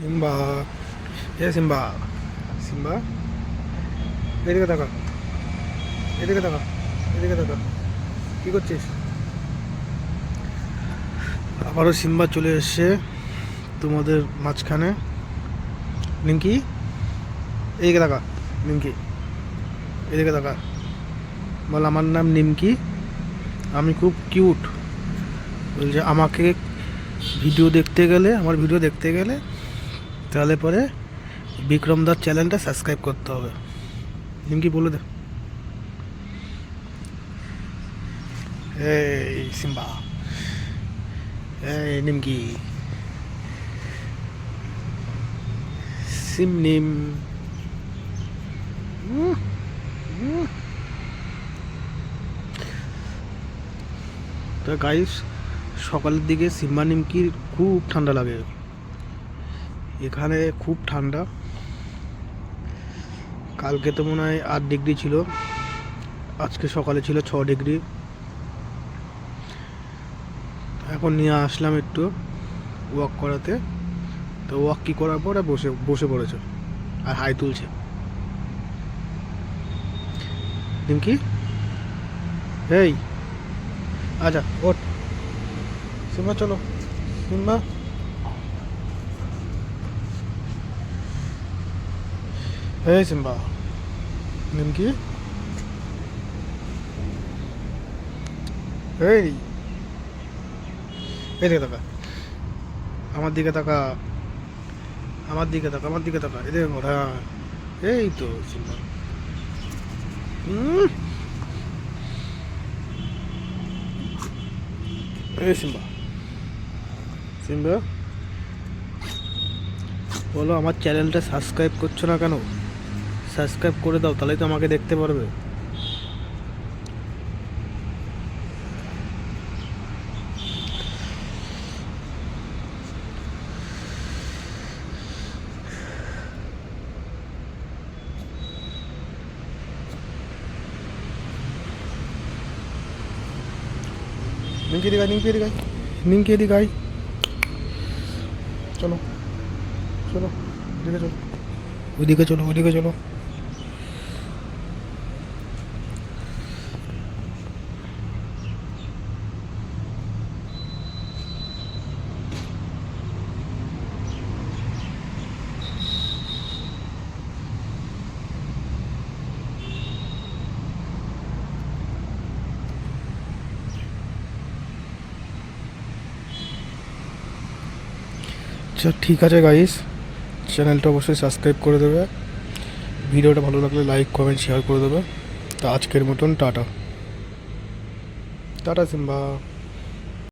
Simba এ Simba Simba এদিকে তাকা এদিকে তাকা এদিকে তাকা কী করছিস? আবারও সিম্বা চলে এসছে তোমাদের মাঝখানে। নিঙ্কি এদিকে তাকা নিমকি এদিকে তাকা। বল, আমার নাম নিমকি আমি খুব কিউট বলছে, আমাকে ভিডিও দেখতে গেলে, আমার ভিডিও দেখতে গেলে তাহলে পরে বিক্রম দার চ্যানেলটা সাবস্ক্রাইব করতে হবে। নিমকি বলে দে। এই সিম্বা। এই নিমকি। সিম নিম। তো গাইস সকালের দিকে সিম্বা নিমকির খুব ঠান্ডা লাগে। এখানে খুব ঠান্ডা। কালকে তো মনে হয় আট ডিগ্রি ছিল। আজকে সকালে ছিল ছ ডিগ্রি। এখন নিয়ে আসলাম একটু ওয়াক করাতে। তো ওয়াক কি করার পরে বসে বসে পড়েছে আর হাই তুলছে। নিমকি এই আচ্ছা ওঠ। সিম্বা, চলো। সিম্বা। এই সিম্বা নিমকি এই এদিকে তাকা আমার দিকে তাকা। আমার দিকে তাকা, আমার দিকে তাকা। এদিকে ঘর এই তো সিম্বা এই সিম্বা সিম্বা বলো, আমার চ্যানেলটা সাবস্ক্রাইব করছ না কেন? সাবস্ক্রাইব করে দাও তাহলেই তো আমাকে দেখতে পারবে। নিমকি দিঘাই নিমকি দিঘাই নিমকি দিঘাই চলো চলো ওদিকে চলো ওইদিকে চলো। আচ্ছা ঠিক আছে গাইস চ্যানেলটা অবশ্যই সাবস্ক্রাইব করে দেবে। ভিডিওটা ভালো লাগলে লাইক কমেন্ট শেয়ার করে দেবে। তা আজকের মতন, টাটা। Tata, Simba.